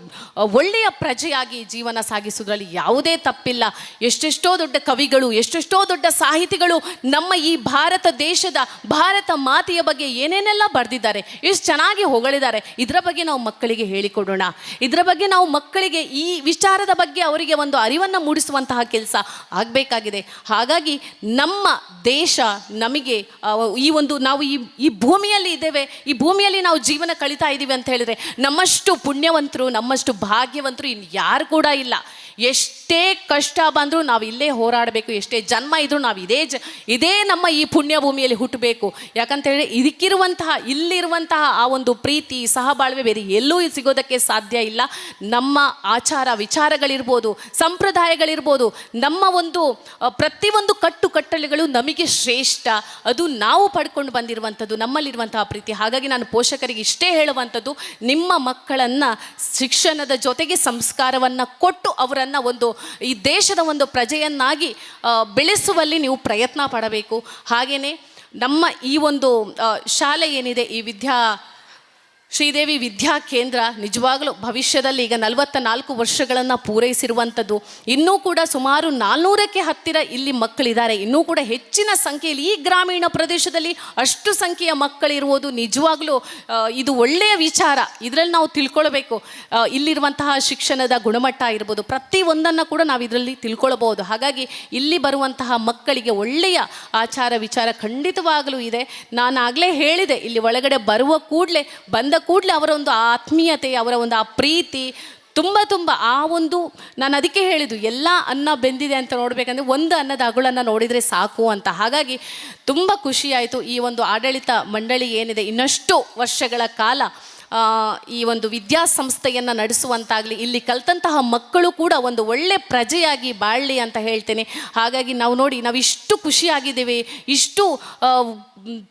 ಒಳ್ಳೆಯ ಪ್ರಜೆಯಾಗಿ ಜೀವನ ಸಾಗಿಸೋದ್ರಲ್ಲಿ ಯಾವುದೇ ತಪ್ಪಿಲ್ಲ. ಎಷ್ಟೆಷ್ಟೋ ದೊಡ್ಡ ಕವಿಗಳು, ಎಷ್ಟೆಷ್ಟೋ ದೊಡ್ಡ ಸಾಹಿತಿಗಳು ನಮ್ಮ ಈ ಭಾರತ ದೇಶದ ಭಾರತ ಮಾತೆಯ ಬಗ್ಗೆ ಏನೇನೆಲ್ಲ ಬರೆದಿದ್ದಾರೆ, ಎಷ್ಟು ಚೆನ್ನಾಗಿ ಹೊಗಳಿದ್ದಾರೆ, ಇದರ ಬಗ್ಗೆ ನಾವು ಮಕ್ಕಳಿಗೆ ಹೇಳಿಕೊಡೋಣ. ಇದರ ಬಗ್ಗೆ ನಾವು ಮಕ್ಕಳಿಗೆ ಈ ವಿಚಾರದ ಬಗ್ಗೆ ಅವರಿಗೆ ಒಂದು ಅರಿವನ್ನು ಮೂಡಿಸುವಂತಹ ಕೆಲಸ ಆಗಬೇಕಾಗಿದೆ. ಹಾಗಾಗಿ ನಮ್ಮ ದೇಶ ನಮಗೆ ಈ ಒಂದು ನಾವು ಈ ಈ ಭೂಮಿಯಲ್ಲಿ ಇದ್ದೇವೆ, ಈ ಭೂಮಿಯಲ್ಲಿ ನಾವು ಜೀವನ ಕಳೀತಾ ಇದ್ದೀವಿ ಅಂತ ಹೇಳಿದ್ರೆ ನಮ್ಮಷ್ಟು ಪುಣ್ಯವಂತರು ನಮ್ಮಷ್ಟು ಭಾಗ್ಯವಂತರು ಇನ್ನು ಯಾರು ಕೂಡ ಇಲ್ಲ. ಎಷ್ಟೇ ಕಷ್ಟ ಬಂದರೂ ನಾವು ಇಲ್ಲೇ ಹೋರಾಡಬೇಕು, ಎಷ್ಟೇ ಜನ್ಮ ಇದ್ರೂ ನಾವು ಇದೇ ಜ, ಇದೇ ನಮ್ಮ ಈ ಪುಣ್ಯ ಭೂಮಿಯಲ್ಲಿ ಹುಟ್ಟಬೇಕು. ಯಾಕಂತ ಹೇಳಿ ಇದಕ್ಕಿರುವಂತಹ, ಇಲ್ಲಿರುವಂತಹ ಆ ಒಂದು ಪ್ರೀತಿ, ಸಹಬಾಳ್ವೆ ಬೇರೆ ಎಲ್ಲೂ ಸಿಗೋದಕ್ಕೆ ಸಾಧ್ಯ ಇಲ್ಲ. ನಮ್ಮ ಆಚಾರ ವಿಚಾರಗಳಿರ್ಬೋದು, ಸಂಪ್ರದಾಯಗಳಿರ್ಬೋದು, ನಮ್ಮ ಒಂದು ಪ್ರತಿಯೊಂದು ಕಟ್ಟು ಕಟ್ಟಳೆಗಳು ನಮಗೆ ಶ್ರೇಷ್ಠ. ಅದು ನಾವು ಪಡ್ಕೊಂಡು ಬಂದಿರುವಂಥದ್ದು, ನಮ್ಮಲ್ಲಿರುವಂತಹ ಪ್ರೀತಿ. ಹಾಗಾಗಿ ನಾನು ಪೋಷಕರಿಗೆ ಇಷ್ಟೇ ಹೇಳುವಂಥದ್ದು, ನಿಮ್ಮ ಮಕ್ಕಳನ್ನು ಶಿಕ್ಷಣದ ಜೊತೆಗೆ ಸಂಸ್ಕಾರವನ್ನು ಕೊಟ್ಟು ಅವರನ್ನು ಒಂದು ಈ ದೇಶದ ಒಂದು ಪ್ರಜೆಯನ್ನಾಗಿ ಬೆಳೆಸುವಲ್ಲಿ ನೀವು ಪ್ರಯತ್ನ ಪಡಬೇಕು. ಹಾಗೆಯೇ ನಮ್ಮ ಈ ಒಂದು ಶಾಲೆ ಏನಿದೆ, ಈ ವಿದ್ಯಾ ಶ್ರೀದೇವಿ ವಿದ್ಯಾ ಕೇಂದ್ರ ನಿಜವಾಗಲೂ ಭವಿಷ್ಯದಲ್ಲಿ ಈಗ ನಲವತ್ತ ನಾಲ್ಕು ವರ್ಷಗಳನ್ನು ಪೂರೈಸಿರುವಂಥದ್ದು. ಇನ್ನೂ ಕೂಡ ಸುಮಾರು ನಾಲ್ನೂರಕ್ಕೆ ಹತ್ತಿರ ಇಲ್ಲಿ ಮಕ್ಕಳಿದ್ದಾರೆ. ಇನ್ನೂ ಕೂಡ ಹೆಚ್ಚಿನ ಸಂಖ್ಯೆಯಲ್ಲಿ ಈ ಗ್ರಾಮೀಣ ಪ್ರದೇಶದಲ್ಲಿ ಅಷ್ಟು ಸಂಖ್ಯೆಯ ಮಕ್ಕಳಿರುವುದು ನಿಜವಾಗಲೂ ಇದು ಒಳ್ಳೆಯ ವಿಚಾರ. ಇದರಲ್ಲಿ ನಾವು ತಿಳ್ಕೊಳ್ಬೇಕು. ಇಲ್ಲಿರುವಂತಹ ಶಿಕ್ಷಣದ ಗುಣಮಟ್ಟ ಇರ್ಬೋದು, ಪ್ರತಿ ಒಂದನ್ನು ಕೂಡ ನಾವು ಇದರಲ್ಲಿ ತಿಳ್ಕೊಳ್ಬೋದು ಹಾಗಾಗಿ ಇಲ್ಲಿ ಬರುವಂತಹ ಮಕ್ಕಳಿಗೆ ಒಳ್ಳೆಯ ಆಚಾರ ವಿಚಾರ ಖಂಡಿತವಾಗಲೂ ಇದೆ. ನಾನು ಆಗಲೇ ಹೇಳಿದೆ, ಇಲ್ಲಿ ಒಳಗಡೆ ಬರುವ ಕೂಡಲೇ ಬಂದ ಕೂಡಲೇ ಅವರ ಒಂದು ಆತ್ಮೀಯತೆ, ಅವರ ಒಂದು ಆ ಪ್ರೀತಿ, ತುಂಬ ತುಂಬ ಆ ಒಂದು ನಾನು ಅದಕ್ಕೆ ಹೇಳಿದ್ದು, ಎಲ್ಲ ಅನ್ನ ಬೆಂದಿದೆ ಅಂತ ನೋಡಬೇಕಂದ್ರೆ ಒಂದು ಅನ್ನದ ಅಗುಳನ್ನು ನೋಡಿದರೆ ಸಾಕು ಅಂತ. ಹಾಗಾಗಿ ತುಂಬ ಖುಷಿಯಾಯಿತು ಈ ಒಂದು ಆಡಳಿತ ಮಂಡಳಿ ಏನಿದೆ ಇನ್ನಷ್ಟು ವರ್ಷಗಳ ಕಾಲ. ಈ ಒಂದು ವಿದ್ಯಾಸಂಸ್ಥೆಯನ್ನು ನಡೆಸುವಂತಾಗಲಿ, ಇಲ್ಲಿ ಕಲ್ತಂತಹ ಮಕ್ಕಳು ಕೂಡ ಒಂದು ಒಳ್ಳೆ ಪ್ರಜೆಯಾಗಿ ಬಾಳಲಿ ಅಂತ ಹೇಳ್ತೇನೆ. ಹಾಗಾಗಿ ನಾವು ನೋಡಿ ನಾವು ಇಷ್ಟು ಖುಷಿಯಾಗಿದ್ದೀವಿ. ಇಷ್ಟು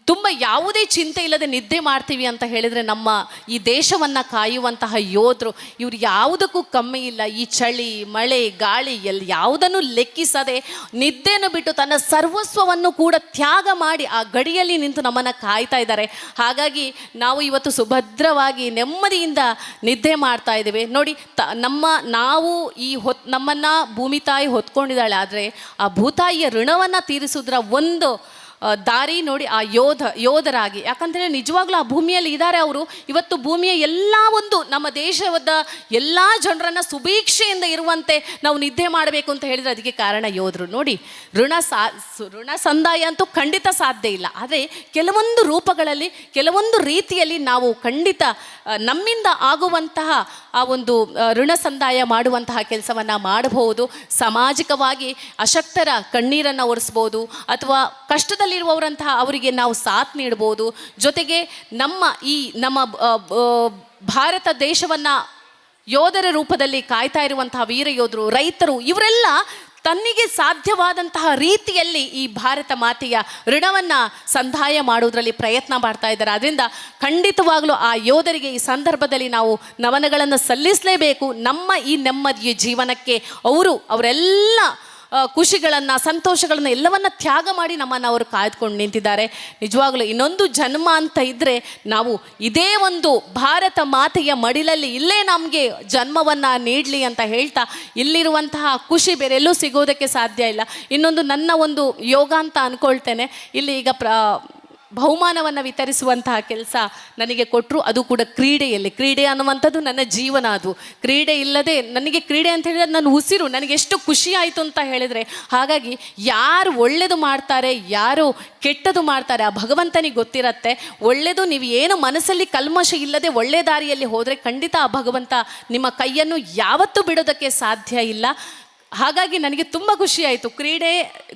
ತುಂಬ ಯಾವುದೇ ಚಿಂತೆ ಇಲ್ಲದೆ ನಿದ್ದೆ ಮಾಡ್ತೀವಿ ಅಂತ ಹೇಳಿದರೆ ನಮ್ಮ ಈ ದೇಶವನ್ನು ಕಾಯುವಂತಹ ಯೋಧರು, ಇವರು ಯಾವುದಕ್ಕೂ ಕಮ್ಮಿ ಇಲ್ಲ. ಈ ಚಳಿ, ಮಳೆ, ಗಾಳಿ ಎಲ್ಲಿ ಯಾವುದನ್ನು ಲೆಕ್ಕಿಸದೆ ನಿದ್ದೆಯನ್ನು ಬಿಟ್ಟು ತನ್ನ ಸರ್ವಸ್ವವನ್ನು ಕೂಡ ತ್ಯಾಗ ಮಾಡಿ ಆ ಗಡಿಯಲ್ಲಿ ನಿಂತು ನಮ್ಮನ್ನು ಕಾಯ್ತಾ ಇದ್ದಾರೆ. ಹಾಗಾಗಿ ನಾವು ಇವತ್ತು ಸುಭದ್ರವಾಗಿ ನೆಮ್ಮದಿಯಿಂದ ನಿದ್ದೆ ಮಾಡ್ತಾ ಇದ್ದೇವೆ. ನೋಡಿ, ತ, ನಮ್ಮ, ನಾವು ಈ ಹೊತ್, ನಮ್ಮನ್ನು ಭೂಮಿ ತಾಯಿ ಹೊತ್ಕೊಂಡಿದ್ದಾಳೆ, ಆದರೆ ಆ ಭೂತಾಯಿಯ ಋಣವನ್ನು ತೀರಿಸೋದ್ರ ಒಂದು ದಾರಿ ನೋಡಿ ಆ ಯೋಧ, ಯೋಧರಾಗಿ. ಯಾಕಂದರೆ ನಿಜವಾಗ್ಲೂ ಆ ಭೂಮಿಯಲ್ಲಿ ಇದ್ದಾರೆ ಅವರು. ಇವತ್ತು ಭೂಮಿಯ ಎಲ್ಲ ಒಂದು ನಮ್ಮ ದೇಶದ ಎಲ್ಲ ಜನರನ್ನು ಸುಭೀಕ್ಷೆಯಿಂದ ಇರುವಂತೆ ನಾವು ನಿದ್ದೆ ಮಾಡಬೇಕು ಅಂತ ಹೇಳಿದರೆ ಅದಕ್ಕೆ ಕಾರಣ ಯೋಧರು. ನೋಡಿ, ಋಣ ಸಾ ಋಣ ಸಂದಾಯ ಅಂತೂ ಖಂಡಿತ ಸಾಧ್ಯ ಇಲ್ಲ. ಆದರೆ ಕೆಲವೊಂದು ರೂಪಗಳಲ್ಲಿ, ಕೆಲವೊಂದು ರೀತಿಯಲ್ಲಿ ನಾವು ಖಂಡಿತ ನಮ್ಮಿಂದ ಆಗುವಂತಹ ಆ ಒಂದು ಋಣ ಸಂದಾಯ ಮಾಡುವಂತಹ ಕೆಲಸವನ್ನು ಮಾಡಬಹುದು. ಸಾಮಾಜಿಕವಾಗಿ ಅಶಕ್ತರ ಕಣ್ಣೀರನ್ನು ಒರೆಸ್ಬೋದು. ಅಥವಾ ಕಷ್ಟದಲ್ಲಿರುವವರಂತಹ ಅವರಿಗೆ ನಾವು ಸಾಥ್ ನೀಡ್ಬೋದು. ಜೊತೆಗೆ ನಮ್ಮ ಈ ನಮ್ಮ ಭಾರತ ದೇಶವನ್ನು ಯೋಧರ ರೂಪದಲ್ಲಿ ಕಾಯ್ತಾ ಇರುವಂತಹ ವೀರ ಯೋಧರು, ರೈತರು, ಇವರೆಲ್ಲ ತನ್ನಿಗೆ ಸಾಧ್ಯವಾದಂತಹ ರೀತಿಯಲ್ಲಿ ಈ ಭಾರತ ಮಾತೆಯ ಋಣವನ್ನು ಸಂದಾಯ ಮಾಡುವುದರಲ್ಲಿ ಪ್ರಯತ್ನ ಮಾಡ್ತಾ ಇದ್ದಾರೆ. ಅದರಿಂದ ಖಂಡಿತವಾಗಲೂ ಆ ಯೋಧರಿಗೆ ಈ ಸಂದರ್ಭದಲ್ಲಿ ನಾವು ನಮನಗಳನ್ನು ಸಲ್ಲಿಸಲೇಬೇಕು. ನಮ್ಮ ಈ ನೆಮ್ಮದಿಯ ಜೀವನಕ್ಕೆ ಅವರು ಅವರೆಲ್ಲ ಖುಷಿಗಳನ್ನು, ಸಂತೋಷಗಳನ್ನು ಎಲ್ಲವನ್ನ ತ್ಯಾಗ ಮಾಡಿ ನಮ್ಮನ್ನು ಅವರು ಕಾಯ್ದುಕೊಂಡು ನಿಂತಿದ್ದಾರೆ. ನಿಜವಾಗಲೂ ಇನ್ನೊಂದು ಜನ್ಮ ಅಂತ ಇದ್ದರೆ ನಾವು ಇದೇ ಒಂದು ಭಾರತ ಮಾತೆಯ ಮಡಿಲಲ್ಲಿ ಇಲ್ಲೇ ನಮಗೆ ಜನ್ಮವನ್ನು ನೀಡಲಿ ಅಂತ ಹೇಳ್ತಾ ಇಲ್ಲಿರುವಂತಹ ಖುಷಿ ಬೇರೆಲ್ಲೂ ಸಿಗೋದಕ್ಕೆ ಸಾಧ್ಯ ಇಲ್ಲ. ಇನ್ನೊಂದು ನನ್ನ ಒಂದು ಯೋಗ ಅಂತ ಅಂದ್ಕೊಳ್ತೇನೆ ಇಲ್ಲಿ ಈಗ ಪ್ರ ಬಹುಮಾನವನ್ನು ವಿತರಿಸುವಂತಹ ಕೆಲಸ ನನಗೆ ಕೊಟ್ಟರು ಅದು ಕೂಡ ಕ್ರೀಡೆಯಲ್ಲಿ. ಕ್ರೀಡೆ ಅನ್ನುವಂಥದ್ದು ನನ್ನ ಜೀವನ ಅದು. ಕ್ರೀಡೆ ಇಲ್ಲದೆ ನನಗೆ ಕ್ರೀಡೆ ಅಂತ ಹೇಳಿದ್ರೆ ನನ್ನ ಉಸಿರು, ನನಗೆ ಎಷ್ಟು ಖುಷಿ ಆಯಿತು ಅಂತ ಹೇಳಿದರೆ ಹಾಗಾಗಿ ಯಾರು ಒಳ್ಳೆಯದು ಮಾಡ್ತಾರೆ, ಯಾರು ಕೆಟ್ಟದು ಮಾಡ್ತಾರೆ, ಆ ಭಗವಂತನಿಗೆ ಗೊತ್ತಿರತ್ತೆ. ಒಳ್ಳೆಯದು ನೀವು ಏನು ಮನಸ್ಸಲ್ಲಿ ಕಲ್ಮಶ ಇಲ್ಲದೆ ಒಳ್ಳೆ ದಾರಿಯಲ್ಲಿ ಹೋದರೆ ಖಂಡಿತ ಆ ಭಗವಂತ ನಿಮ್ಮ ಕೈಯನ್ನು ಯಾವತ್ತೂ ಬಿಡೋದಕ್ಕೆ ಸಾಧ್ಯ ಇಲ್ಲ. ಹಾಗಾಗಿ ನನಗೆ ತುಂಬ ಖುಷಿಯಾಯಿತು ಕ್ರೀಡೆ,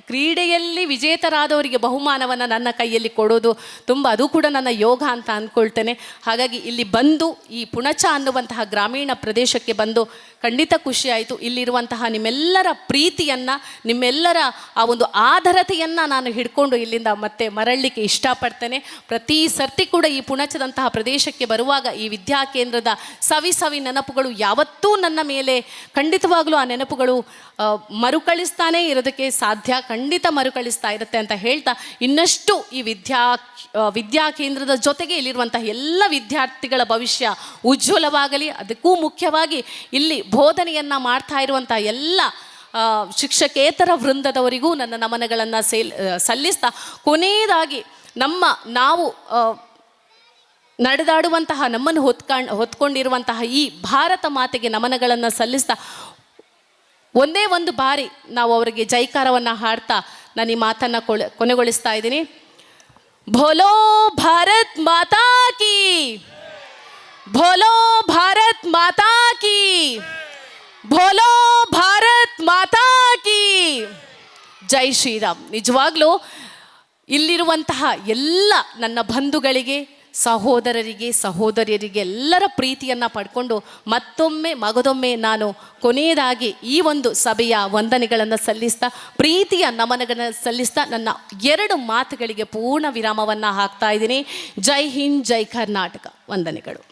ಕ್ರೀಡೆಯಲ್ಲಿ ವಿಜೇತರಾದವರಿಗೆ ಬಹುಮಾನವನ್ನು ನನ್ನ ಕೈಯಲ್ಲಿ ಕೊಡೋದು ತುಂಬ, ಅದು ಕೂಡ ನನ್ನ ಯೋಗ ಅಂತ ಅಂದ್ಕೊಳ್ತೇನೆ ಹಾಗಾಗಿ ಇಲ್ಲಿ ಬಂದು ಈ ಪುಣಚ ಅನ್ನುವಂತಹ ಗ್ರಾಮೀಣ ಪ್ರದೇಶಕ್ಕೆ ಬಂದು ಖಂಡಿತ ಖುಷಿಯಾಯಿತು ಇಲ್ಲಿರುವಂತಹ ನಿಮ್ಮೆಲ್ಲರ ಪ್ರೀತಿಯನ್ನು, ನಿಮ್ಮೆಲ್ಲರ ಆ ಒಂದು ಆಧರತೆಯನ್ನು ನಾನು ಹಿಡ್ಕೊಂಡು ಇಲ್ಲಿಂದ ಮತ್ತೆ ಮರಳಲಿಕ್ಕೆ ಇಷ್ಟಪಡ್ತೇನೆ. ಪ್ರತಿ ಸರ್ತಿ ಕೂಡ ಈ ಪುಣಚದಂತಹ ಪ್ರದೇಶಕ್ಕೆ ಬರುವಾಗ ಈ ವಿದ್ಯಾಕೇಂದ್ರದ ಸವಿ ಸವಿ ನೆನಪುಗಳು ಯಾವತ್ತೂ ನನ್ನ ಮೇಲೆ ಖಂಡಿತವಾಗಲೂ ಆ ನೆನಪುಗಳು ಮರುಕಳಿಸ್ತಾನೇ ಇರೋದಕ್ಕೆ ಸಾಧ್ಯ, ಖಂಡಿತ ಮರುಕಳಿಸ್ತಾ ಇರುತ್ತೆ ಅಂತ ಹೇಳ್ತಾ ಇನ್ನಷ್ಟು ಈ ವಿದ್ಯಾ ವಿದ್ಯಾ ಕೇಂದ್ರದ ಜೊತೆಗೆ ಇಲ್ಲಿರುವಂತಹ ಎಲ್ಲ ವಿದ್ಯಾರ್ಥಿಗಳ ಭವಿಷ್ಯ ಉಜ್ವಲವಾಗಲಿ, ಅದಕ್ಕೂ ಮುಖ್ಯವಾಗಿ ಇಲ್ಲಿ ಬೋಧನೆಯನ್ನು ಮಾಡ್ತಾ ಇರುವಂಥ ಎಲ್ಲ ಶಿಕ್ಷಕೇತರ ವೃಂದದವರಿಗೂ ನನ್ನ ನಮನಗಳನ್ನು ಸೇಲ್ ಸಲ್ಲಿಸ್ತಾ ಕೊನೆಯದಾಗಿ ನಮ್ಮ ನಾವು ನಡೆದಾಡುವಂತಹ ನಮ್ಮನ್ನು ಹೊತ್ಕಂಡ್, ಹೊತ್ಕೊಂಡಿರುವಂತಹ ಈ ಭಾರತ ಮಾತೆಗೆ ನಮನಗಳನ್ನು ಸಲ್ಲಿಸ್ತಾ ಒಂದೇ ಒಂದು ಬಾರಿ ನಾವು ಅವರಿಗೆ ಜೈಕಾರವನ್ನು ಹಾಡ್ತಾ ನಾನು ಈ ಮಾತನ್ನು ಕೊಳೆ, ಕೊನೆಗೊಳಿಸ್ತಾ ಇದ್ದೀನಿ. ಭೋಲೋ ಭಾರತ್ ಮಾತಾ ಕಿ! ಭೋಲೋ ಭಾರತ್ ಮಾತಾ ಕಿ! ಭೋಲೋ ಭಾರತ್ ಮಾತಾ ಕಿ! ಜೈ ಶ್ರೀರಾಮ್. ನಿಜವಾಗ್ಲೂ ಇಲ್ಲಿರುವಂತಹ ಎಲ್ಲ ನನ್ನ ಬಂಧುಗಳಿಗೆ ಸಹೋದರರಿಗೆ, ಸಹೋದರಿಯರಿಗೆ ಎಲ್ಲರ ಪ್ರೀತಿಯನ್ನು ಪಡ್ಕೊಂಡು ಮತ್ತೊಮ್ಮೆ, ಮಗದೊಮ್ಮೆ ನಾನು ಕೊನೆಯದಾಗಿ ಈ ಒಂದು ಸಭೆಯ ವಂದನೆಗಳನ್ನು ಸಲ್ಲಿಸ್ತಾ, ಪ್ರೀತಿಯ ನಮನಗಳನ್ನು ಸಲ್ಲಿಸ್ತಾ ನನ್ನ ಎರಡು ಮಾತುಗಳಿಗೆ ಪೂರ್ಣ ವಿರಾಮವನ್ನು ಹಾಕ್ತಾ ಇದ್ದೀನಿ. ಜೈ ಹಿಂದ್, ಜೈ ಕರ್ನಾಟಕ. ವಂದನೆಗಳು.